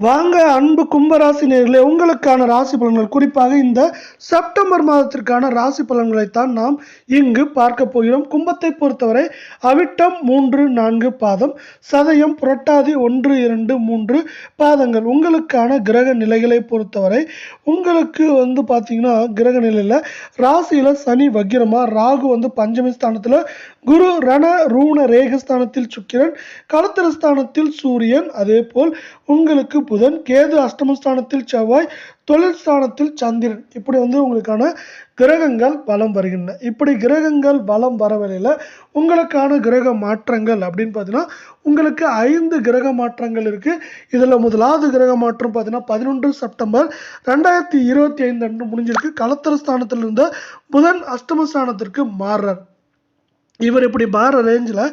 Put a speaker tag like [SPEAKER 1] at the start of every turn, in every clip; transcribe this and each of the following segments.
[SPEAKER 1] வாங்க அன்பு கும்பராசி நேர்களே உங்களுக்கான ராசி பலன்கள். குறிப்பாக இந்த செப்டம்பர் மாதத்திற்கான ராசி பலன்களைத்தான் நாம் இங்கு பார்க்க போகிறோம். கும்பத்தை பொறுத்தவரை அவிட்டம் மூன்று நான்கு பாதம் சதயம் புரட்டாதி ஒன்று இரண்டு மூன்று பாதங்கள். உங்களுக்கான கிரக நிலைகளை பொறுத்தவரை உங்களுக்கு வந்து பார்த்தீங்கன்னா கிரக நிலையில் ராசியில் சனி வக்கிரமா ராகு வந்து பஞ்சமி ஸ்தானத்தில் குரு ரண ரூண ரேகஸ்தானத்தில் சுக்கிரன் கலத்திரஸ்தானத்தில் சூரியன் அதே போல் உங்களுக்கு புதன் கேது அஷ்டமஸ்தானத்தில் செவ்வாய் தொழில் ஸ்தானத்தில் சந்திரன். இப்படி வந்து உங்களுக்கான கிரகங்கள் பலம் வருகின்றன. இப்படி கிரகங்கள் பலம் வரவழையில் உங்களுக்கான கிரக மாற்றங்கள் அப்படின்னு பார்த்தீங்கன்னா உங்களுக்கு ஐந்து கிரக மாற்றங்கள் இருக்குது இதில் முதலாவது கிரக மாற்றம் பார்த்தீங்கன்னா பதினொன்று செப்டம்பர் ரெண்டாயிரத்தி இருபத்தி ஐந்து அன்று முடிஞ்சிருக்கு. களத்திர ஸ்தானத்தில் இருந்த புதன் அஷ்டமஸ்தானத்திற்கு மாறுறார். இவர் இப்படி மாற ரேஞ்சில்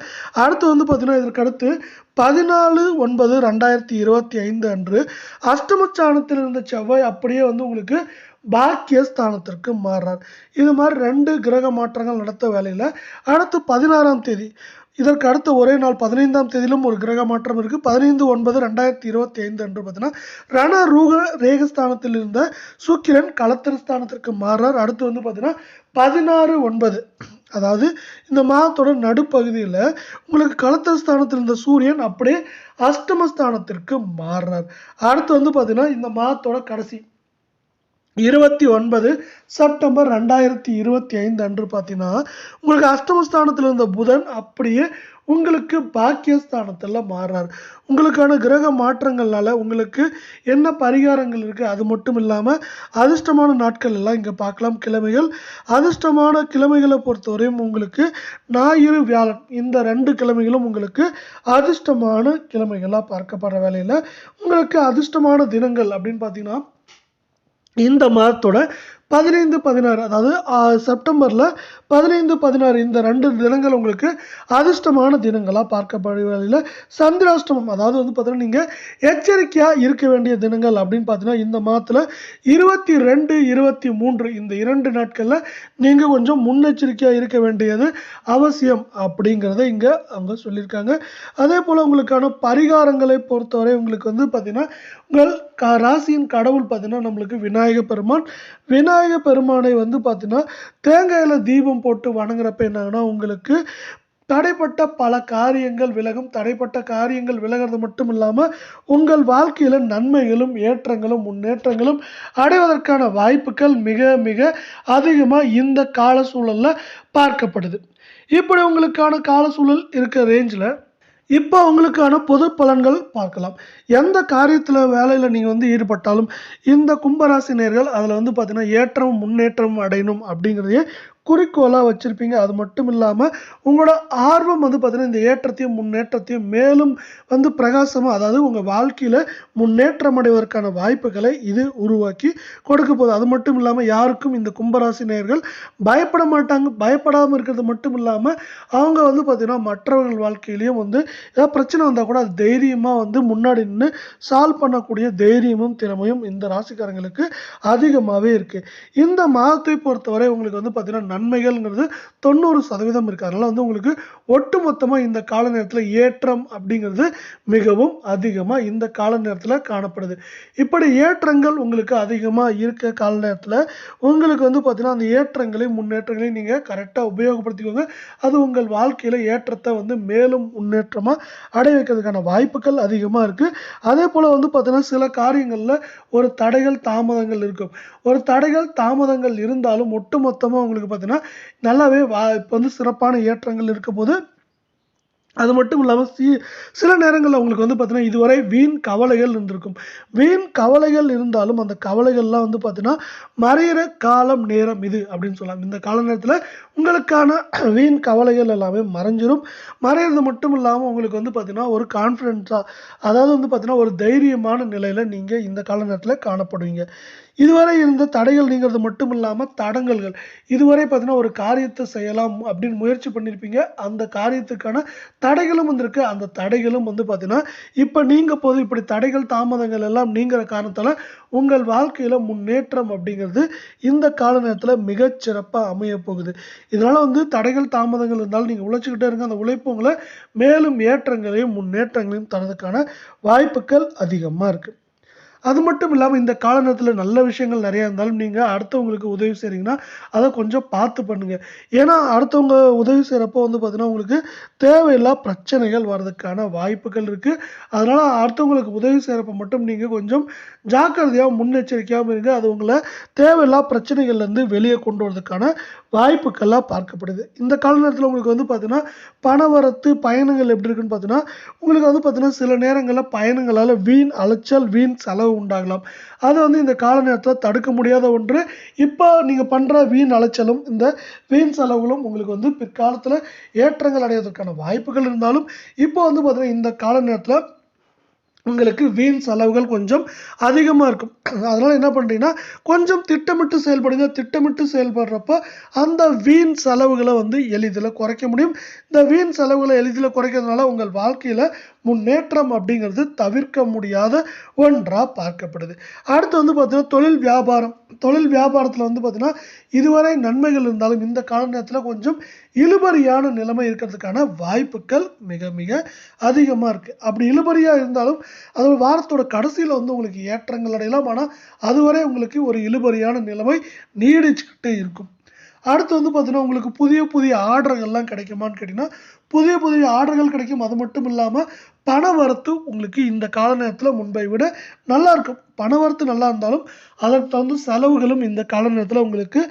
[SPEAKER 1] அடுத்து வந்து பார்த்தீங்கன்னா இதற்கடுத்து பதினாலு ஒன்பது ரெண்டாயிரத்தி இருபத்தி ஐந்து அன்று அஷ்டமச்சானத்தில் இருந்த செவ்வாய் அப்படியே வந்து உங்களுக்கு பாக்கியஸ்தானத்திற்கு மாறுறார். இது மாதிரி ரெண்டு கிரக மாற்றங்கள் நடத்த வேலையில் அடுத்து பதினாறாம் தேதி இதற்கு அடுத்த ஒரே நாள் பதினைந்தாம் தேதியிலும் ஒரு கிரக மாற்றம் இருக்குது பதினைந்து ஒன்பது ரெண்டாயிரத்தி இருபத்தி ஐந்து அன்று பார்த்தீங்கன்னா ரண ரூக ரேகஸ்தானத்தில் இருந்த சுக்கிரன் களத்திரஸ்தானத்திற்கு மாறுறார். அடுத்து வந்து பார்த்தீங்கன்னா பதினாறு ஒன்பது. அதாவது இந்த மாதத்தோட நடுப்பகுதியில் உங்களுக்கு களத்திரஸ்தானத்தில் இருந்த சூரியன் அப்படியே அஷ்டமஸ்தானத்திற்கு மாறுறார். அடுத்து வந்து பார்த்தீங்கன்னா இந்த மாதத்தோட கடைசி இருபத்தி ஒன்பது செப்டம்பர் ரெண்டாயிரத்தி இருபத்தி ஐந்து அன்று பார்த்தீங்கன்னா உங்களுக்கு அஷ்டமஸ்தானத்தில் இருந்த புதன் அப்படியே உங்களுக்கு பாக்கியஸ்தானத்தில் மாறுறார். உங்களுக்கான கிரக மாற்றங்கள்னால உங்களுக்கு என்ன பரிகாரங்கள் இருக்குது அது மட்டும் இல்லாமல் அதிர்ஷ்டமான நாட்கள் எல்லாம் இங்கே பார்க்கலாம். கிழமைகள் அதிர்ஷ்டமான கிழமைகளை பொறுத்தவரையும் உங்களுக்கு ஞாயிறு வியாழன் இந்த ரெண்டு கிழமைகளும் உங்களுக்கு அதிர்ஷ்டமான கிழமைகளாக பார்க்கப்படுற வேலையில் உங்களுக்கு அதிர்ஷ்டமான தினங்கள் அப்படின்னு பார்த்தீங்கன்னா இந்த மதத்தோட பதினைந்து பதினாறு அதாவது செப்டம்பரில் பதினைந்து பதினாறு இந்த ரெண்டு தினங்கள் உங்களுக்கு அதிர்ஷ்டமான தினங்களாக பார்க்கப்படுவதில் சந்திராஷ்டமம் அதாவது வந்து பார்த்தீங்கன்னா நீங்கள் எச்சரிக்கையாக இருக்க வேண்டிய தினங்கள் அப்படின்னு பார்த்தீங்கன்னா இந்த மாதத்தில் இருபத்தி ரெண்டு இருபத்தி மூன்று இந்த இரண்டு நாட்களில் நீங்கள் கொஞ்சம் முன்னெச்சரிக்கையாக இருக்க வேண்டியது அவசியம் அப்படிங்கிறத இங்கே அவங்க சொல்லியிருக்காங்க. அதே போல் உங்களுக்கான பரிகாரங்களை பொறுத்தவரை உங்களுக்கு வந்து பார்த்திங்கன்னா உங்கள் க ராசியின் கடவுள் பார்த்தீங்கன்னா நம்மளுக்கு விநாயக பெருமான். விநாயக பெருமானை வந்து பார்த்தீங்கன்னா தேங்காயில் தீபம் போட்டு வணங்குறப்ப என்னாங்கன்னா உங்களுக்கு தடைப்பட்ட பல காரியங்கள் விலகும். தடைப்பட்ட காரியங்கள் விலகிறது மட்டும் இல்லாமல் உங்கள் வாழ்க்கையில் நன்மைகளும் ஏற்றங்களும் முன்னேற்றங்களும் அடைவதற்கான வாய்ப்புகள் மிக மிக அதிகமாக இந்த கால சூழலில் பார்க்கப்படுது. இப்படி உங்களுக்கான கால சூழல் இருக்க ரேஞ்சில் இப்போ உங்களுக்கான பொது பலன்கள் பார்க்கலாம். எந்த காரியத்தில் வேலையில் நீங்கள் வந்து ஈடுபட்டாலும் இந்த கும்பராசினியர்கள் அதில் வந்து பார்த்திங்கன்னா ஏற்றம் முன்னேற்றம் அடையணும் அப்படிங்கிறதையே குறிக்கோளாக வச்சுருப்பீங்க. அது மட்டும் இல்லாமல் உங்களோட ஆர்வம் வந்து பார்த்தீங்கன்னா இந்த ஏற்றத்தையும் முன்னேற்றத்தையும் மேலும் வந்து பிரகாசமாக அதாவது உங்கள் வாழ்க்கையில் முன்னேற்றம் அடைவதற்கான வாய்ப்புகளை இது உருவாக்கி கொடுக்க போகுது. அது மட்டும் இல்லாமல் யாருக்கும் இந்த கும்பராசி நேர்கள் பயப்பட மாட்டாங்க. பயப்படாமல் இருக்கிறது மட்டும் இல்லாமல் அவங்க வந்து பார்த்திங்கன்னா மற்றவர்கள் வாழ்க்கையிலையும் வந்து ஏதாவது பிரச்சனை வந்தால் கூட அது தைரியமாக வந்து முன்னாடி நின்று சால்வ் பண்ணக்கூடிய தைரியமும் திறமையும் இந்த ராசிக்காரங்களுக்கு அதிகமாகவே இருக்குது இந்த மாதத்தை பொறுத்தவரை உங்களுக்கு வந்து பார்த்திங்கன்னா நன்மைகள்ங்கிறது தொண்ணூறு சதவீதம் இருக்குது அதனால் வந்து உங்களுக்கு ஒட்டு மொத்தமாக இந்த கால நேரத்தில் ஏற்றம் அப்படிங்கிறது மிகவும் அதிகமாக இந்த கால நேரத்தில் காணப்படுது. இப்படி ஏற்றங்கள் உங்களுக்கு அதிகமாக இருக்க கால நேரத்தில் உங்களுக்கு வந்து பார்த்தீங்கன்னா அந்த ஏற்றங்களையும் முன்னேற்றங்களையும் நீங்கள் கரெக்டாக உபயோகப்படுத்திக்கோங்க. அது உங்கள் வாழ்க்கையில் ஏற்றத்தை வந்து மேலும் முன்னேற்றமாக அடைய வைக்கிறதுக்கான வாய்ப்புகள் அதிகமாக இருக்குது அதே போல் வந்து பார்த்தீங்கன்னா சில காரியங்களில் ஒரு தடைகள் தாமதங்கள் இருக்கும். ஒரு தடைகள் தாமதங்கள் இருந்தாலும் ஒட்டுமொத்தமாக உங்களுக்கு பார்த்தீங்கன்னா நல்லாவே வா இப்போ வந்து சிறப்பான ஏற்றங்கள் இருக்க போது அது மட்டும் இல்லாமல் சி சில நேரங்களில் உங்களுக்கு வந்து பார்த்தீங்கன்னா இதுவரை வீண் கவலைகள் இருந்திருக்கும். வீண் கவலைகள் இருந்தாலும் அந்த கவலைகள்லாம் வந்து பார்த்தீங்கன்னா மறையிற காலம் நேரம் இது அப்படின்னு சொல்லலாம். இந்த கால நேரத்தில் உங்களுக்கான வீண் கவலைகள் எல்லாமே மறைஞ்சிரும். மறையிறது மட்டும் இல்லாமல் உங்களுக்கு வந்து பார்த்தீங்கன்னா ஒரு கான்ஃபிடென்ஸாக அதாவது வந்து பார்த்தீங்கன்னா ஒரு தைரியமான நிலையில் நீங்கள் இந்த கால நேரத்தில் காணப்படுவீங்க. இதுவரை இருந்த தடைகள் நீங்கிறது மட்டும் இல்லாமல் தடங்கல்கள். இதுவரை பார்த்தீங்கன்னா ஒரு காரியத்தை செய்யலாம் அப்படின்னு முயற்சி பண்ணியிருப்பீங்க அந்த காரியத்துக்கான தடைகளும் வந்திருக்கு. அந்த தடைகளும் வந்து பார்த்தீங்கன்னா இப்போ நீங்கள் போது இப்படி தடைகள் தாமதங்கள் எல்லாம் நீங்கிற காரணத்தால் உங்கள் வாழ்க்கையில் முன்னேற்றம் அப்படிங்கிறது இந்த கால நேரத்தில் மிகச்சிறப்பாக அமைய போகுது. இதனால் வந்து தடைகள் தாமதங்கள் இருந்தாலும் நீங்கள் உழைச்சிக்கிட்டே இருங்க. அந்த உழைப்பு உங்களை மேலும் ஏற்றங்களையும் முன்னேற்றங்களையும் தரதுக்கான வாய்ப்புகள் அதிகமாக இருக்குது அது மட்டும் இல்லாமல் இந்த கால நேரத்தில் நல்ல விஷயங்கள் நிறையா இருந்தாலும் நீங்கள் அடுத்தவங்களுக்கு உதவி செய்கிறீங்கன்னா அதை கொஞ்சம் பார்த்து பண்ணுங்கள் ஏன்னா அடுத்தவங்க உதவி செய்கிறப்போ வந்து பார்த்தீங்கன்னா உங்களுக்கு தேவையில்லா பிரச்சனைகள் வர்றதுக்கான வாய்ப்புகள் இருக்குது அதனால் அடுத்தவங்களுக்கு உதவி செய்கிறப்ப மட்டும் நீங்கள் கொஞ்சம் ஜாக்கிரதையாக முன்னெச்சரிக்கையாகவும் இருங்க. அது உங்களை தேவையில்லா பிரச்சனைகள்லேருந்து வெளியே கொண்டு வரதுக்கான வாய்ப்புகள்லாம் பார்க்கப்படுது. இந்த கால நேரத்தில் உங்களுக்கு வந்து பார்த்தீங்கன்னா பணவரத்து பயணங்கள் எப்படி இருக்குன்னு பார்த்தீங்கன்னா உங்களுக்கு வந்து பார்த்தீங்கன்னா சில நேரங்களில் பயணங்களால் வீண் அலைச்சல் வீண் செலவு உண்டாகலாம். அது வந்து இந்த கால நேரத்தில் தடுக்க முடியாத ஒன்று. இப்போ நீங்கள் பண்ணுற வீண் அலைச்சலும் இந்த வீண் செலவுகளும் உங்களுக்கு வந்து பிற்காலத்தில் ஏற்றங்கள் அடைவதற்கான வாய்ப்புகள் இருந்தாலும் இப்போ வந்து பார்த்திங்கன்னா இந்த கால நேரத்தில் உங்களுக்கு வீண் செலவுகள் கொஞ்சம் அதிகமாக இருக்கும். அதனால் என்ன பண்ணுறீங்கன்னா கொஞ்சம் திட்டமிட்டு செயல்படுங்க. திட்டமிட்டு செயல்படுறப்ப அந்த வீண் செலவுகளை வந்து எளிதில் குறைக்க முடியும். இந்த வீண் செலவுகளை எளிதில் குறைக்கிறதுனால உங்கள் வாழ்க்கையில் முன்னேற்றம் அப்படிங்கிறது தவிர்க்க முடியாத ஒன்றாக பார்க்கப்படுது. அடுத்து வந்து பார்த்தீங்கன்னா தொழில் வியாபாரம். தொழில் வியாபாரத்தில் வந்து பார்த்திங்கன்னா இதுவரை நன்மைகள் இருந்தாலும் இந்த கால நேரத்தில் கொஞ்சம் இழுபறியான நிலைமை இருக்கிறதுக்கான வாய்ப்புகள் மிக மிக அதிகமாக இருக்குது அப்படி இழுபறியாக இருந்தாலும் அது வாரத்தோட கடைசியில் வந்து உங்களுக்கு ஏற்றங்கள் அடையலாம். ஆனால் அதுவரை உங்களுக்கு ஒரு இழுபறியான நிலைமை நீடிச்சுக்கிட்டே இருக்கும். அடுத்து வந்து பார்த்தீங்கன்னா உங்களுக்கு புதிய புதிய ஆர்டர்கள்லாம் கிடைக்குமான்னு கேட்டிங்கன்னா புதிய புதிய ஆர்டர்கள் கிடைக்கும். அது மட்டும் இல்லாமல் பண வரத்து உங்களுக்கு இந்த கால நேரத்தில் முன்பை விட நல்லா இருக்கும். பண வரத்து நல்லா இருந்தாலும் அதற்கு தகுந்த செலவுகளும் இந்த கால நேரத்தில் உங்களுக்கு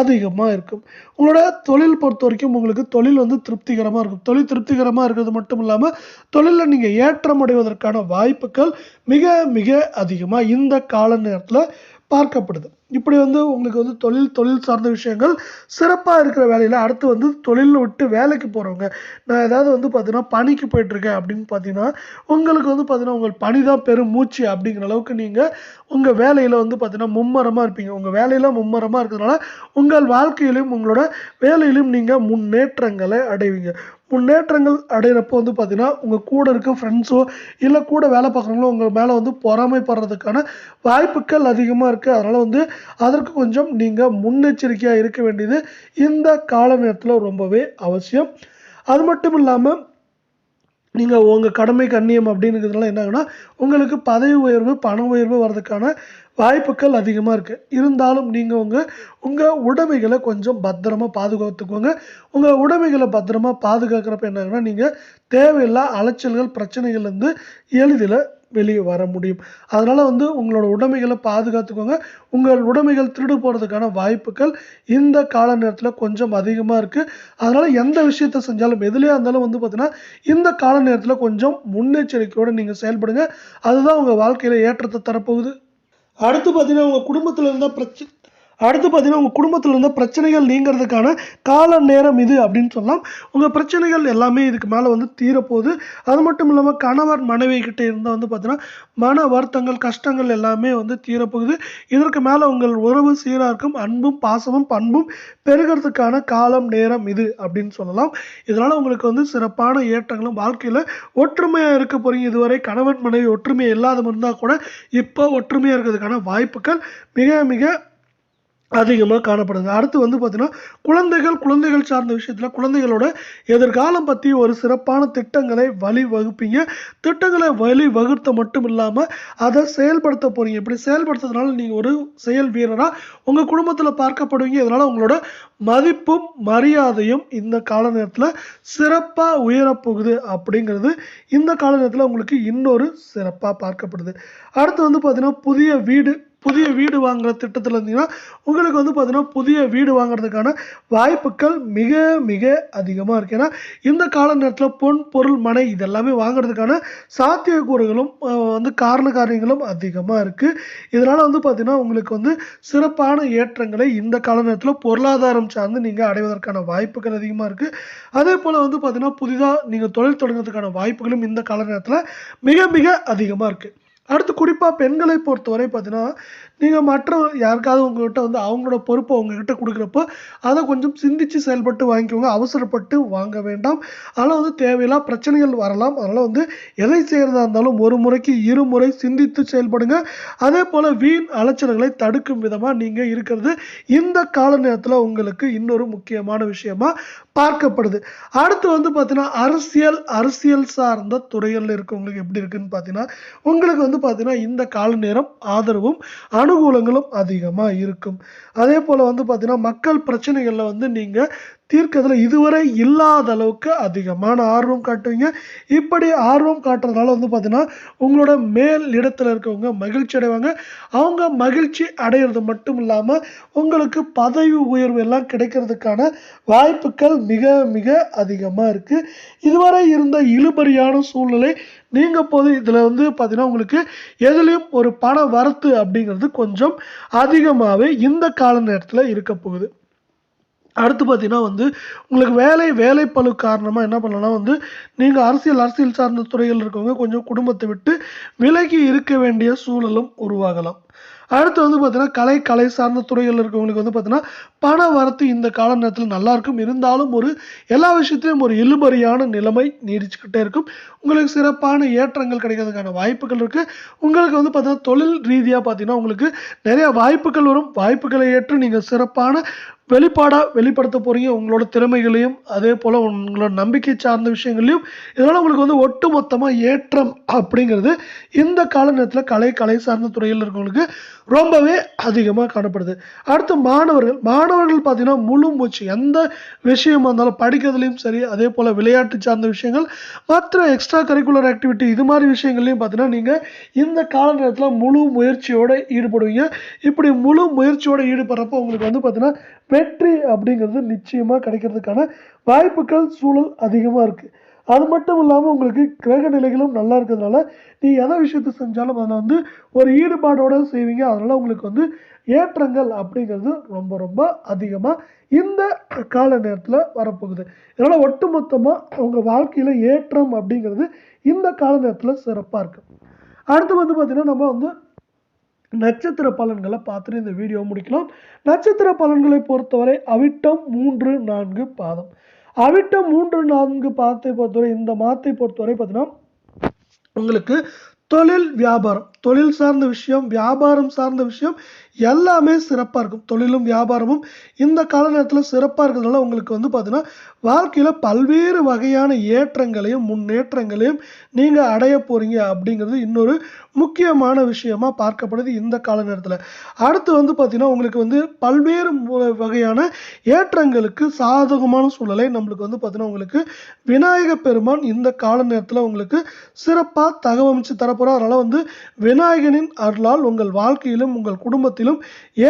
[SPEAKER 1] அதிகமாக இருக்கும். உங்களோட தொழில் பொறுத்த வரைக்கும் உங்களுக்கு தொழில் வந்து திருப்திகரமாக இருக்கும். தொழில் திருப்திகரமாக இருக்கிறது மட்டும் இல்லாமல் தொழிலில் நீங்கள் ஏற்றம் அடைவதற்கான வாய்ப்புகள் மிக மிக அதிகமாக இந்த கால நேரத்தில் பார்க்கப்படுது. இப்படி வந்து உங்களுக்கு வந்து தொழில் தொழில் சார்ந்த விஷயங்கள் சிறப்பாக இருக்கிற வேலையில் அடுத்து வந்து தொழில் விட்டு வேலைக்கு போகிறவங்க நான் ஏதாவது வந்து பார்த்தீங்கன்னா பணிக்கு போயிட்டுருக்கேன் அப்படின்னு பார்த்தீங்கன்னா உங்களுக்கு வந்து பார்த்தீங்கன்னா உங்கள் பணி தான் பெரும் மூச்சு அப்படிங்கிற அளவுக்கு நீங்கள் உங்கள் வேலையில் வந்து பார்த்தீங்கன்னா மும்மரமாக இருப்பீங்க. உங்கள் வேலையில் மும்மரமாக இருக்கிறதுனால உங்கள் வாழ்க்கையிலும் உங்களோட வேலையிலும் நீங்கள் முன்னேற்றங்களை அடைவீங்க. முன்னேற்றங்கள் அடையிறப்போ வந்து பார்த்தீங்கன்னா உங்கள் கூட இருக்க ஃப்ரெண்ட்ஸோ இல்லை கூட வேலை பார்க்குறவங்களோ உங்கள் மேலே வந்து பொறாமைப்படுறதுக்கான வாய்ப்புகள் அதிகமாக இருக்குது அதனால் வந்து அதற்கு கொஞ்சம் நீங்கள் முன்னெச்சரிக்கையாக இருக்க வேண்டியது இந்த கால நேரத்தில் ரொம்பவே அவசியம். அது மட்டும் இல்லாமல் நீங்கள் உங்கள் கடமை கண்ணியம் அப்படிங்கிறதுனால என்ன ஆகுனா உங்களுக்கு பதவி உயர்வு பண உயர்வு வர்றதுக்கான வாய்ப்புகள் அதிகமாக இருக்குது இருந்தாலும் நீங்கள் உங்கள் உங்கள் உடைமைகளை கொஞ்சம் பத்திரமா பாதுகாத்துக்கோங்க. உங்கள் உடைமைகளை பத்திரமா பாதுகாக்கிறப்ப என்ன ஆகுனா நீங்கள் தேவையில்லா அலைச்சல்கள் பிரச்சனைகள்லேருந்து எளிதில் வெளியே வர முடியும். அதனால் வந்து உங்களோட உடைமைகளை பாதுகாத்துக்கோங்க. உங்கள் உடைமைகள் திருடு போகிறதுக்கான வாய்ப்புகள் இந்த கால நேரத்தில் கொஞ்சம் அதிகமாக இருக்குது அதனால் எந்த விஷயத்த செஞ்சாலும் எதுலேயே இருந்தாலும் வந்து பார்த்திங்கன்னா இந்த கால நேரத்தில் கொஞ்சம் முன்னெச்சரிக்கையோடு நீங்கள் செயல்படுங்க. அதுதான் உங்கள் வாழ்க்கையில் ஏற்றத்தை தரப்போகுது. அடுத்து பார்த்தீங்கன்னா உங்கள் குடும்பத்தில் இருந்தால் பிரச்சனை அடுத்து பார்த்தீங்கன்னா உங்கள் குடும்பத்தில் இருந்த பிரச்சனைகள் நீங்கிறதுக்கான கால நேரம் இது அப்படின்னு சொல்லலாம். உங்கள் பிரச்சனைகள் எல்லாமே இதுக்கு மேலே வந்து தீரப்போகுது. அது மட்டும் இல்லாமல் கணவர் மனைவி கிட்டே இருந்தால் வந்து பார்த்தீங்கன்னா மன வருத்தங்கள் கஷ்டங்கள் எல்லாமே வந்து தீரப்போகுது. இதற்கு மேலே உங்கள் உறவு சீராக இருக்கும். அன்பும் பாசமும் பண்பும் பெருகிறதுக்கான காலம் நேரம் இது அப்படின்னு சொல்லலாம். இதனால் உங்களுக்கு வந்து சிறப்பான ஏற்றங்களும் வாழ்க்கையில் ஒற்றுமையாக இருக்க போகிறீங்க இதுவரை கணவன் மனைவி ஒற்றுமை இல்லாத இருந்தால் கூட இப்போ ஒற்றுமையாக இருக்கிறதுக்கான வாய்ப்புகள் மிக மிக அதிகமாக காணப்படுது. அடுத்து வந்து பார்த்திங்கன்னா குழந்தைகள் குழந்தைகள் சார்ந்த விஷயத்தில் குழந்தைகளோட எதிர்காலம் பற்றி ஒரு சிறப்பான திட்டங்களை வழிவகுப்பீங்க. திட்டங்களை வழிவகுத்த மட்டும் இல்லாமல் அதை செயல்படுத்த போகிறீங்க இப்படி செயல்படுத்துறதுனால நீங்கள் ஒரு செயல் வீரராக உங்கள் குடும்பத்தில் பார்க்கப்படுவீங்க. இதனால் உங்களோட மதிப்பும் மரியாதையும் இந்த கால நேரத்தில் சிறப்பாக உயரப்போகுது அப்படிங்கிறது இந்த கால நேரத்தில் உங்களுக்கு இன்னொரு சிறப்பாக பார்க்கப்படுது. அடுத்து வந்து பார்த்திங்கன்னா புதிய வீடு புதிய வீடு வாங்குற திட்டத்தில் இருந்தீங்கன்னா உங்களுக்கு வந்து பார்த்தீங்கன்னா புதிய வீடு வாங்குறதுக்கான வாய்ப்புகள் மிக மிக அதிகமாக இருக்குது ஏன்னா இந்த கால நேரத்தில் பொன் பொருள் மனை இதெல்லாமே வாங்குறதுக்கான சாத்தியக்கூறுகளும் வந்து காரண காரியங்களும் அதிகமாக இருக்குது இதனால் வந்து பார்த்திங்கன்னா உங்களுக்கு வந்து சிறப்பான ஏற்றங்களை இந்த கால நேரத்தில் பொருளாதாரம் சார்ந்து நீங்கள் அடைவதற்கான வாய்ப்புகள் அதிகமாக இருக்குது அதே போல் வந்து பார்த்திங்கன்னா புதிதாக நீங்கள் தொழில் தொடங்குறதுக்கான வாய்ப்புகளும் இந்த கால நேரத்தில் மிக மிக அதிகமாக இருக்குது அடுத்து குறிப்பாக பெண்களை பொறுத்தவரை பார்த்தீங்கன்னா நீங்கள் மற்ற யாருக்காவது உங்கள்கிட்ட வந்து அவங்களோட பொறுப்பை உங்ககிட்ட கொடுக்குறப்போ அதை கொஞ்சம் சிந்தித்து செயல்பட்டு வாங்கிக்கோங்க. அவசரப்பட்டு வாங்க வேண்டாம். அதனால் வந்து தேவையில்லா பிரச்சனைகள் வரலாம். அதனால் வந்து எதை செய்கிறதா இருந்தாலும் ஒரு முறைக்கு இருமுறை சிந்தித்து செயல்படுங்க. அதே போல் வீண் அலைச்சல்களை தடுக்கும் விதமாக நீங்கள் இருக்கிறது இந்த கால நேரத்தில் உங்களுக்கு இன்னொரு முக்கியமான விஷயமா பார்க்கப்படுது. அடுத்து வந்து பார்த்தீங்கன்னா அரசியல் அரசியல் சார்ந்த துறைகளில் இருக்கவங்களுக்கு எப்படி இருக்குன்னு பார்த்தீங்கன்னா உங்களுக்கு வந்து பார்த்தீங்கன்னா இந்த கால நேரம் ஆதரவும் அனுகூலங்களும் அதிகமாக இருக்கும். அதே போல் வந்து பார்த்தீங்கன்னா மக்கள் பிரச்சனைகளில் வந்து நீங்கள் தீர்க்கறதுல இதுவரை இல்லாத அளவுக்கு அதிகமான ஆர்வம் காட்டுவீங்க. இப்படி ஆர்வம் காட்டுறதுனால வந்து பார்த்தீங்கன்னா உங்களோட மேல் இடத்துல இருக்கவங்க மகிழ்ச்சி அடைவாங்க. அவங்க மகிழ்ச்சி அடையிறது மட்டும் இல்லாமல் உங்களுக்கு பதவி உயர்வு எல்லாம் கிடைக்கிறதுக்கான வாய்ப்புகள் மிக மிக அதிகமாக இருக்குது இதுவரை இருந்த இழுபறியான சூழ்நிலை நீங்கள் போது இதில் வந்து பார்த்தீங்கன்னா உங்களுக்கு எதுலேயும் ஒரு பண வரத்து அப்படிங்கிறது கொஞ்சம் அதிகமாகவே இந்த கால நேரத்தில் இருக்க போகுது. அடுத்து பார்த்தீங்கன்னா வந்து உங்களுக்கு வேலை வேலைப்பளு காரணமாக என்ன பண்ணலாம் வந்து நீங்கள் அரசியல் அரசியல் சார்ந்த துறையில் இருக்கவங்க கொஞ்சம் குடும்பத்தை விட்டு விலகி இருக்க வேண்டிய சூழலும் உருவாகலாம். அடுத்து வந்து பார்த்தீங்கன்னா கலை கலை சார்ந்த துறைகள் இருக்கவங்களுக்கு வந்து பார்த்தீங்கன்னா பண வரத்து இந்த கால நேரத்தில் நல்லாயிருக்கும் இருந்தாலும் ஒரு எல்லா விஷயத்திலையும் ஒரு இழுபறியான நிலைமை நீடிச்சுக்கிட்டே இருக்கும். உங்களுக்கு சிறப்பான ஏற்றங்கள் கிடைக்கிறதுக்கான வாய்ப்புகள் இருக்குது உங்களுக்கு வந்து பார்த்தீங்கன்னா தொழில் ரீதியாக பார்த்தீங்கன்னா உங்களுக்கு நிறையா வாய்ப்புகள் வரும். வாய்ப்புகளை ஏற்று நீங்கள் சிறப்பான வெளிப்பாடாக வெளிப்படுத்த போகிறீங்க உங்களோட திறமைகளையும் அதே போல் உங்களோட நம்பிக்கை சார்ந்த விஷயங்களையும் இதனால் உங்களுக்கு வந்து ஒட்டு மொத்தமாக ஏற்றம் அப்படிங்கிறது இந்த கால நேரத்தில் கலை கலை சார்ந்த துறையில் இருக்கவங்களுக்கு ரொம்பவே அதிகமாக காணப்படுது. அடுத்து மாணவர்கள். மாணவர்கள் பார்த்திங்கன்னா முழு மூச்சு எந்த விஷயமா இருந்தாலும் படிக்கிறதுலையும் சரி அதே போல் விளையாட்டு சார்ந்த விஷயங்கள் மற்ற எக்ஸ்ட்ரா கரிக்குலர் ஆக்டிவிட்டி இது மாதிரி விஷயங்கள்லையும் பார்த்தீங்கன்னா நீங்கள் இந்த கால நேரத்தில் முழு முயற்சியோடு ஈடுபடுவீங்க. இப்படி முழு முயற்சியோடு ஈடுபடுறப்போ உங்களுக்கு வந்து பார்த்தீங்கன்னா வெற்றி அப்படிங்கிறது நிச்சயமாக கிடைக்கிறதுக்கான வாய்ப்புகள் சூழல் அதிகமாக இருக்குது அது மட்டும் இல்லாமல் உங்களுக்கு கிரக நிலைகளும் நல்லா இருக்கிறதுனால நீ எதை விஷயத்தை செஞ்சாலும் அதில் வந்து ஒரு ஈடுபாடோடு செய்வீங்க. அதனால் உங்களுக்கு வந்து ஏற்றங்கள் அப்படிங்கிறது ரொம்ப ரொம்ப அதிகமாக இந்த கால நேரத்தில் வரப்போகுது. இதனால் ஒட்டுமொத்தமாக உங்கள் வாழ்க்கையில் ஏற்றம் அப்படிங்கிறது இந்த கால நேரத்தில் சிறப்பாக இருக்குது அடுத்து வந்து பார்த்திங்கன்னா நம்ம வந்து நட்சத்திர பலன்களை பார்த்துட்டு இந்த வீடியோ முடிக்கலாம். நட்சத்திர பலன்களை பொறுத்தவரை அவிட்டம் மூன்று நான்கு பாதம். அவிட்ட மூன்று நான்கு பாத்தை பொறுத்தவரை இந்த மாதத்தை பொறுத்தவரை பார்த்தீங்கன்னா உங்களுக்கு தொழில் வியாபாரம் தொழில் சார்ந்த விஷயம் வியாபாரம் சார்ந்த விஷயம் எல்லாமே சிறப்பாக இருக்கும். தொழிலும் வியாபாரமும் இந்த கால நேரத்தில் சிறப்பாக இருக்கிறதுனால உங்களுக்கு வந்து பார்த்தீங்கன்னா வாழ்க்கையில் பல்வேறு வகையான ஏற்றங்களையும் முன்னேற்றங்களையும் நீங்கள் அடைய போகிறீங்க அப்படிங்கிறது இன்னொரு முக்கியமான விஷயமா பார்க்கப்படுது இந்த கால நேரத்தில் அடுத்து வந்து பார்த்திங்கன்னா உங்களுக்கு வந்து பல்வேறு வகையான ஏற்றங்களுக்கு சாதகமான சூழலை நம்மளுக்கு வந்து பார்த்திங்கன்னா உங்களுக்கு விநாயக பெருமான் இந்த கால நேரத்தில் உங்களுக்கு சிறப்பாக தகவமைச்சு தரப்போகிறார் அதனால் வந்து விநாயகனின் அருளால் உங்கள் வாழ்க்கையிலும் உங்கள் குடும்பத்திலும்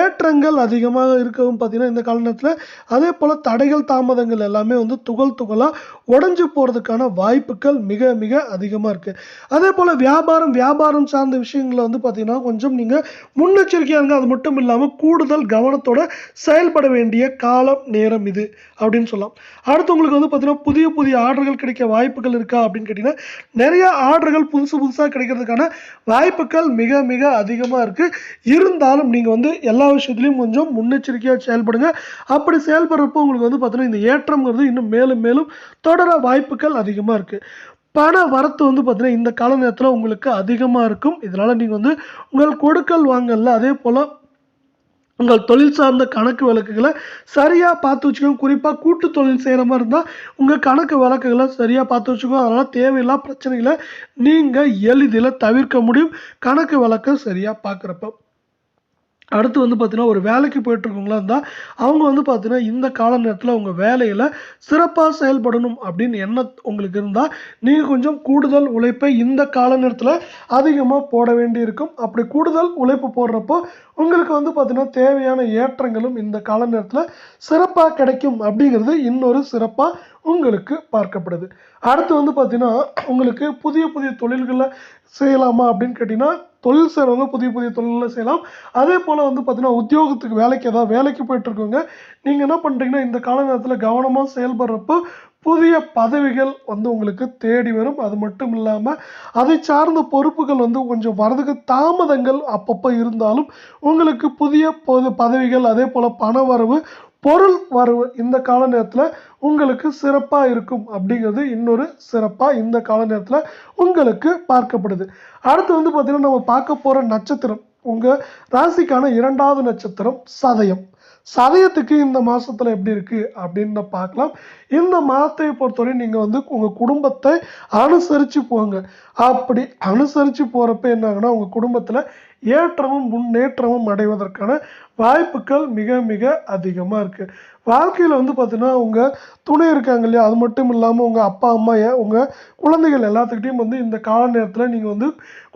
[SPEAKER 1] ஏற்றங்கள் அதிகமாக இருக்கவும் பார்த்திங்கன்னா இந்த கால அதே போல் தடைகள் தாமதங்கள் எல்லாமே வந்து துகள் துகளாக உடஞ்சி போகிறதுக்கான வாய்ப்புகள் மிக மிக அதிகமாக இருக்குது அதே போல் வியாபாரம் வியாபாரம் சார்ந்த விஷயங்களை வந்து பார்த்திங்கன்னா கொஞ்சம் நீங்கள் முன்னெச்சரிக்கையாக இருங்க. அது மட்டும் இல்லாமல் கூடுதல் கவனத்தோட செயல்பட வேண்டிய காலம் நேரம் இது அப்படின்னு சொல்லலாம். அடுத்து உங்களுக்கு வந்து பார்த்திங்கன்னா புதிய புதிய ஆர்டர்கள் கிடைக்க வாய்ப்புகள் இருக்கா அப்படின்னு கேட்டிங்கன்னா நிறைய ஆர்டர்கள் புதுசு புதுசாக கிடைக்கிறதுக்கான வாய்ப்புகள் மிக மிக அதிகமாக இருக்குது இருந்தாலும் நீங்கள் நீங்கள் வந்து எல்லா விஷயத்துலையும் கொஞ்சம் முன்னெச்சரிக்கையாக செயல்படுங்க. அப்படி செயல்படுறப்போ உங்களுக்கு வந்து பார்த்தீங்கன்னா இந்த ஏற்றம்ங்கிறது இன்னும் மேலும் மேலும் தொடர வாய்ப்புகள் அதிகமாக இருக்குது பண வரத்து வந்து பார்த்தீங்கன்னா இந்த கால நேரத்தில் உங்களுக்கு அதிகமாக இருக்கும். இதனால் நீங்கள் வந்து உங்கள் கொடுக்கல் வாங்கல்ல அதே போல் உங்கள் தொழில் சார்ந்த கணக்கு வழக்குகளை சரியாக பார்த்து வச்சுக்கோங்க. குறிப்பாக கூட்டு தொழில் செய்கிற மாதிரி இருந்தால் உங்கள் கணக்கு வழக்குகளை சரியாக பார்த்து வச்சுக்கோங்க. அதனால் தேவையில்லா பிரச்சனைகளை நீங்கள் எளிதில் தவிர்க்க முடியும். கணக்கு வழக்கை சரியாக பார்க்குறப்ப. அடுத்து வந்து பார்த்தீங்கன்னா ஒரு வேலைக்கு போயிட்டுருக்கவங்களா இருந்தால் அவங்க வந்து பார்த்தீங்கன்னா இந்த கால நேரத்தில் உங்கள் வேலையில் சிறப்பாக செயல்படணும் அப்படின்னு எண்ணம் உங்களுக்கு இருந்தால் நீங்கள் கொஞ்சம் கூடுதல் உழைப்பை இந்த கால நேரத்தில் அதிகமாக போட வேண்டியிருக்கும். அப்படி கூடுதல் உழைப்பு போடுறப்போ உங்களுக்கு வந்து பார்த்தீங்கன்னா தேவையான ஏற்றங்களும் இந்த கால நேரத்தில் சிறப்பாக கிடைக்கும் அப்படிங்கிறது இன்னொரு சிறப்பாக உங்களுக்கு பார்க்கப்படுது. அடுத்து வந்து பார்த்தீங்கன்னா உங்களுக்கு புதிய புதிய தொழில்களை செய்யலாமா அப்படின்னு கேட்டிங்கன்னா தொழில் செய்கிறவங்க புதிய புதிய தொழிலில் செய்யலாம். அதே போல் வந்து பார்த்தீங்கன்னா உத்தியோகத்துக்கு வேலைக்கு ஏதாவது வேலைக்கு போயிட்டுருக்கவங்க நீங்கள் என்ன பண்ணுறீங்கன்னா இந்த கால நேரத்தில் கவனமாக செயல்படுறப்போ புதிய பதவிகள் வந்து உங்களுக்கு தேடி வரும். அது மட்டும் இல்லாமல் அதை சார்ந்த பொறுப்புகள் வந்து கொஞ்சம் வரதுக்கு தாமதங்கள் அப்பப்போ இருந்தாலும் உங்களுக்கு புதிய பொது பதவிகள் அதே போல் பண வரவு பொருள் வரவு இந்த கால நேரத்தில் உங்களுக்கு சிறப்பாக இருக்கும் அப்படிங்கிறது இன்னொரு சிறப்பாக இந்த கால நேரத்தில் உங்களுக்கு பார்க்கப்படுது. அடுத்து வந்து பார்த்திங்கன்னா நம்ம பார்க்க போகிற நட்சத்திரம். உங்கள் ராசிக்கான இரண்டாவது நட்சத்திரம் சதயம். சதயத்துக்கு இந்த மாசத்துல எப்படி இருக்கு அப்படின்னு பார்க்கலாம். இந்த மாதத்தை பொறுத்தவரை நீங்க வந்து உங்க குடும்பத்தை அனுசரிச்சு போங்க. அப்படி அனுசரிச்சு போறப்ப என்ன உங்கள் உங்க குடும்பத்துல ஏற்றமும் முன்னேற்றமும் அடைவதற்கான வாய்ப்புகள் மிக மிக அதிகமாக இருக்குது வாழ்க்கையில் வந்து பார்த்தீங்கன்னா உங்கள் துணை இருக்காங்க இல்லையா? அது மட்டும் இல்லாமல் உங்கள் அப்பா அம்மா உங்கள் குழந்தைகள் எல்லாத்துக்கிட்டையும் வந்து இந்த கால நேரத்தில் நீங்கள் வந்து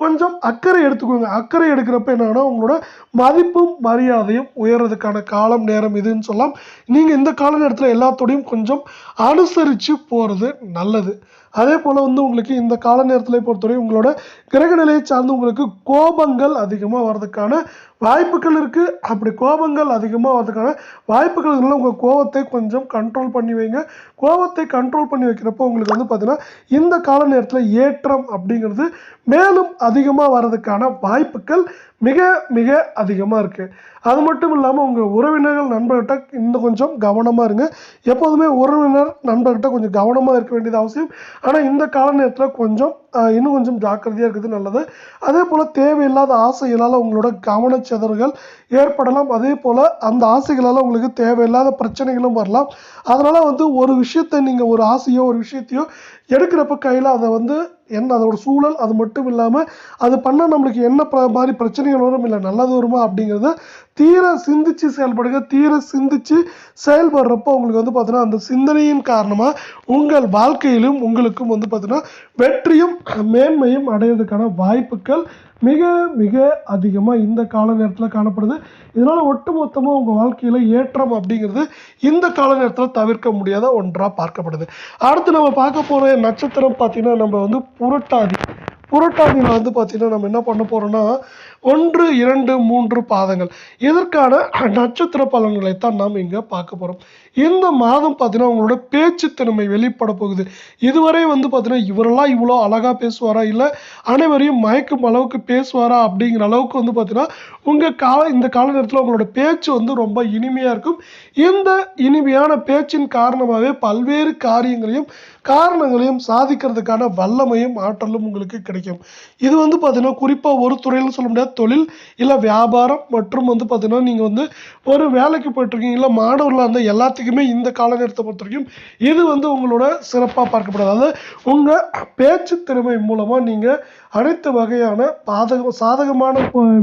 [SPEAKER 1] கொஞ்சம் அக்கறை எடுத்துக்கோங்க. அக்கறை எடுக்கிறப்ப என்னன்னா உங்களோட மதிப்பும் மரியாதையும் உயர்றதுக்கான காலம் நேரம் இதுன்னு சொல்லலாம். நீங்கள் இந்த கால நேரத்தில் எல்லாத்தோடையும் கொஞ்சம் அனுசரித்து போகிறது நல்லது. அதே போல் வந்து உங்களுக்கு இந்த கால நேரத்தில் பொறுத்தவரை உங்களோட கிரக நிலையை சார்ந்து உங்களுக்கு கோபங்கள் அதிகமாக வர்றதுக்கான வாய்ப்புகள் இருக்குது அப்படி கோபங்கள் அதிகமாக வர்றதுக்கான வாய்ப்புகள் இருந்தாலும் உங்கள் கோபத்தை கொஞ்சம் கண்ட்ரோல் பண்ணி வைங்க. கோபத்தை கண்ட்ரோல் பண்ணி வைக்கிறப்போ உங்களுக்கு வந்து பார்த்தீங்கன்னா இந்த கால நேரத்தில் ஏற்றம் அப்படிங்கிறது மேலும் அதிகமாக வர்றதுக்கான வாய்ப்புகள் மிக மிக அதிகமாக இருக்குது அது மட்டும் இல்லாமல் உங்கள் உறவினர்கள் நண்பர்கிட்ட இன்னும் கொஞ்சம் கவனமாக இருங்க. எப்போதுமே உறவினர் நண்பர்கிட்ட கொஞ்சம் கவனமாக இருக்க வேண்டியது அவசியம். ஆனால் இந்த கால நேரத்தில் கொஞ்சம் இன்னும் கொஞ்சம் ஜாக்கிரதையாக இருக்கிறது நல்லது. அதே போல் தேவையில்லாத ஆசைகளால் உங்களோட கவனச்சிதறல்கள் ஏற்படலாம். அதே போல் அந்த ஆசைகளால் உங்களுக்கு தேவையில்லாத பிரச்சனைகளும் வரலாம். அதனால் வந்து ஒரு விஷயத்தை நீங்கள் ஒரு ஆசையோ ஒரு விஷயத்தையோ எடுக்கிறப்ப கையில் அதை வந்து என்ன அதோட சூழல் அது மட்டும் இல்லாமல் அது பண்ணால் நம்மளுக்கு என்ன ப- மாதிரி பிரச்சனைகள் வரும் இல்லை நல்லது வருமா அப்படிங்கிறத தீர சிந்திச்சு செயல்படுங்க தீர சிந்திச்சு செயல்படுறப்போ உங்களுக்கு வந்து பார்த்தீங்கன்னா அந்த சிந்தனையின் காரணமாக உங்கள் வாழ்க்கையிலும் உங்களுக்கும் வந்து பார்த்தீங்கன்னா வெற்றியும் மேன்மையும் அடையிறதுக்கான வாய்ப்புகள் மிக மிக அதிகமாக இந்த கால நேரத்தில் காணப்படுது. இதனால் ஒட்டுமொத்தமாக உங்கள் வாழ்க்கையில் ஏற்றம் அப்படிங்கிறது இந்த கால நேரத்தில் தவிர்க்க முடியாத ஒன்றாக பார்க்கப்படுது. அடுத்து நம்ம பார்க்க போகிற நட்சத்திரம் பார்த்திங்கன்னா நம்ம வந்து புரட்டாதி. புரட்டாதியில் வந்து பார்த்தீங்கன்னா நம்ம என்ன பண்ண போகிறோம்னா ஒன்று இரண்டு மூன்று பாதங்கள். இதற்கான நட்சத்திர பலன்களை தான் நாம் இங்கே பார்க்க போகிறோம் இந்த மாதம் பார்த்தீங்கன்னா உங்களோட பேச்சு திறமை வெளிப்பட போகுது. இதுவரை வந்து பார்த்தீங்கன்னா இவரெல்லாம் இவ்வளோ அழகாக பேசுவாரா? இல்லை அனைவரையும் மயக்கும் அளவுக்கு பேசுவாரா? அப்படிங்கிற அளவுக்கு வந்து பார்த்தீங்கன்னா உங்கள் கால இந்த கால நேரத்தில் உங்களோட பேச்சு வந்து ரொம்ப இனிமையாக இருக்கும். இந்த இனிமையான பேச்சின் காரணமாகவே பல்வேறு காரியங்களையும் காரணங்களையும் சாதிக்கிறதுக்கான வல்லமையும் ஆற்றலும் உங்களுக்கு கிடைக்கும். இது வந்து பார்த்தீங்கன்னா குறிப்பாக ஒரு துறையில் சொல்ல முடியாது. தொழில் இல்லை வியாபாரம் மற்றும் வந்து பார்த்தீங்கன்னா நீங்கள் வந்து ஒரு வேலைக்கு போயிட்டுருக்கீங்க இல்லை மாணவர்களாக இருந்தால் எல்லாத்துக்குமே இந்த கால நேரத்தை பொறுத்த வரைக்கும் இது வந்து உங்களோட சிறப்பாக பார்க்கப்படாது. அதாவது உங்கள் பேச்சு திறமை மூலமாக நீங்கள் அனைத்து வகையான பாதக சாதகமான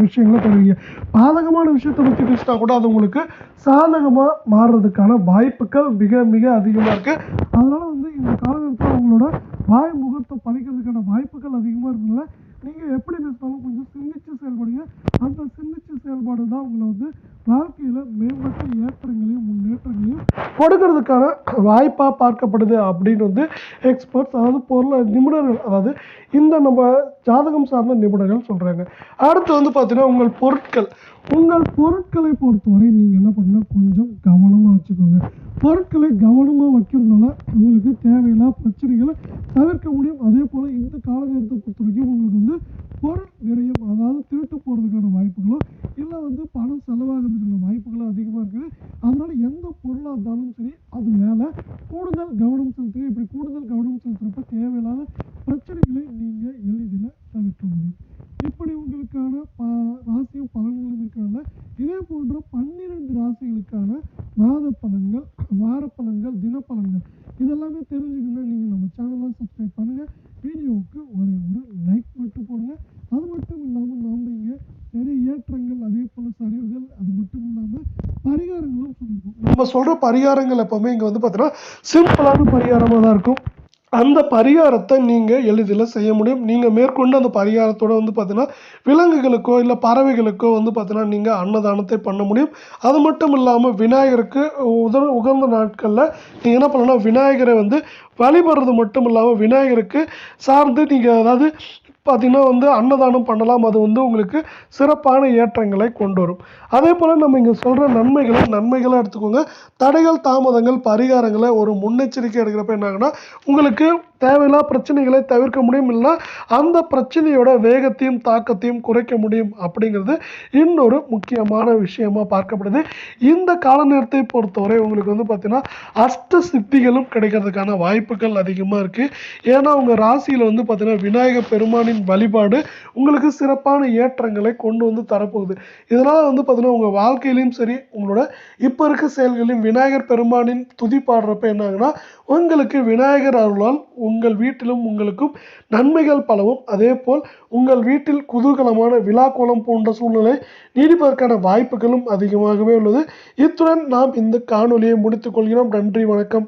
[SPEAKER 1] விஷயங்களை தருவீங்க பாதகமான விஷயத்தை பற்றி பேசினா கூட அது உங்களுக்கு சாதகமாக மாறுறதுக்கான வாய்ப்புகள் மிக மிக அதிகமாக இருக்குது அதனால் வந்து இந்த காலகட்டத்தில் உங்களோட வாய் முகத்தை படிக்கிறதுக்கான வாய்ப்புகள் அதிகமாக இருக்கிறதுனால நீங்கள் எப்படி பேசினாலும் கொஞ்சம் சிந்திச்சு செயல்படுங்க. அந்த சிந்திச்சு செயல்பாடு தான் உங்களை வந்து வாழ்க்கையில் மேம்பட்ட ஏற்றங்களையும் முன்னேற்றங்களையும் கொடுக்கறதுக்கான வாய்ப்பாக பார்க்கப்படுது அப்படின்னு வந்து எக்ஸ்பர்ட்ஸ் அதாவது பொருள் நிபுணர்கள் அதாவது இந்த நம்ம ஜாதகம் சார்ந்த நிபுணர்கள் சொல்கிறாங்க அடுத்து வந்து பார்த்தீங்கன்னா உங்கள் பொருட்கள். உங்கள் பொருட்களை பொறுத்தவரை நீங்கள் என்ன பண்ணுன்னா கொஞ்சம் கவனமாக வச்சுக்கோங்க. பொருட்களை கவனமாக வைக்கிறதுனால உங்களுக்கு தேவையில்லாத பிரச்சனைகளை தவிர்க்க முடியும். அதே போல் இந்த காலகட்டத்தை பொறுத்த வரைக்கும் உங்களுக்கு வந்து பொருள் விரயம் அதாவது திருட்டு போகிறதுக்கான வாய்ப்புகளும் இல்லை வந்து பணம் செலவாகிறதுக்கான வாய்ப்புகளோ அதிகமாக இருக்குது அதனால் எந்த பொருளாக இருந்தாலும் சரி அது மேலே கூடுதல் கவனம் செலுத்துங்க இப்படி கூடுதல் கவனம் செலுத்துகிறப்ப தேவையில்லாத பிரச்சனைகளை நீங்கள் எளிதில் தவிர்க்க முடியும் இப்படி உங்களுக்கான ப ராசியும் பலன்களும் இருக்கிறனால இதே போன்ற பன்னிரெண்டு ராசிகளுக்கான மாத பலன்கள் வார பலன்கள் தினப்பலன்கள் இதெல்லாமே தெரிஞ்சுக்கணும்னா நீங்கள் நம்ம சேனலை சப்ஸ்கிரைப் பண்ணுங்கள் வீடியோவுக்கு ஒரே ஒரு லைக் மட்டும் போடுங்க அது மட்டும் இல்லாமல் நாம் இங்கே நிறைய ஏற்றங்கள் அதே போல் சரிவுகள் அது மட்டும் இல்லாமல் பரிகாரங்களும் சொல்லியிருக்கோம் நம்ம சொல்கிற பரிகாரங்கள் எப்போவுமே இங்கே வந்து பார்த்தீங்கன்னா சிம்பிளான பரிகாரமாக தான் இருக்கும். அந்த பரிகாரத்தை நீங்கள் எளிதில் செய்ய முடியும். நீங்கள் மேற்கொண்டு அந்த பரிகாரத்தோட வந்து பார்த்தீங்கன்னா விலங்குகளுக்கோ இல்லை பறவைகளுக்கோ வந்து பார்த்தீங்கன்னா நீங்கள் அன்னதானத்தை பண்ண முடியும். அது மட்டும் இல்லாமல் விநாயகருக்கு உத உகந்த நாட்களில் நீங்கள் என்ன பண்ணணும்னா விநாயகரை வந்து வழிபடுறது மட்டும் இல்லாமல் விநாயகருக்கு சார்ந்து நீங்கள் அதாவது பார்த்திங்கன்னா வந்து அன்னதானம் பண்ணலாம். அது வந்து உங்களுக்கு சிறப்பான ஏற்றங்களை கொண்டு வரும் அதே போல் நம்ம இங்கே சொல்கிற நன்மைகளை நன்மைகளாக எடுத்துக்கோங்க. தடைகள் தாமதங்கள் பரிகாரங்களை ஒரு முன்னெச்சரிக்கை எடுக்கிறப்ப என்னாகுன்னா உங்களுக்கு தேவையில்லா பிரச்சனைகளை தவிர்க்க முடியும் இல்லைன்னா அந்த பிரச்சனையோட வேகத்தையும் தாக்கத்தையும் குறைக்க முடியும் அப்படிங்கிறது இன்னொரு முக்கியமான விஷயமா பார்க்கப்படுது. இந்த கால நேரத்தை பொறுத்தவரை உங்களுக்கு வந்து பார்த்தீங்கன்னா அஷ்ட சித்திகளும் கிடைக்கிறதுக்கான வாய்ப்புகள் அதிகமாக இருக்குது ஏன்னா உங்கள் ராசியில் வந்து பார்த்தீங்கன்னா விநாயகர் பெருமானின் வழிபாடு உங்களுக்கு சிறப்பான ஏற்றங்களை கொண்டு வந்து தரப்போகுது. இதனால் வந்து பார்த்தீங்கன்னா உங்கள் வாழ்க்கையிலையும் சரி உங்களோட இப்போ இருக்க செயல்களையும் விநாயகர் பெருமானின் துதி பாடுறப்ப என்னாகுன்னா உங்களுக்கு விநாயகர் அருளால் உங்கள் வீட்டிலும் உங்களுக்கும் நன்மைகள் பலவும். அதே போல் உங்கள் வீட்டில் குதூகலமான விழா கோலம் போன்ற சூழ்நிலை நீடிப்பதற்கான வாய்ப்புகளும் அதிகமாகவே உள்ளது. இத்துடன் நாம் இந்த காணொலியை முடித்துக் கொள்கிறோம். நன்றி வணக்கம்.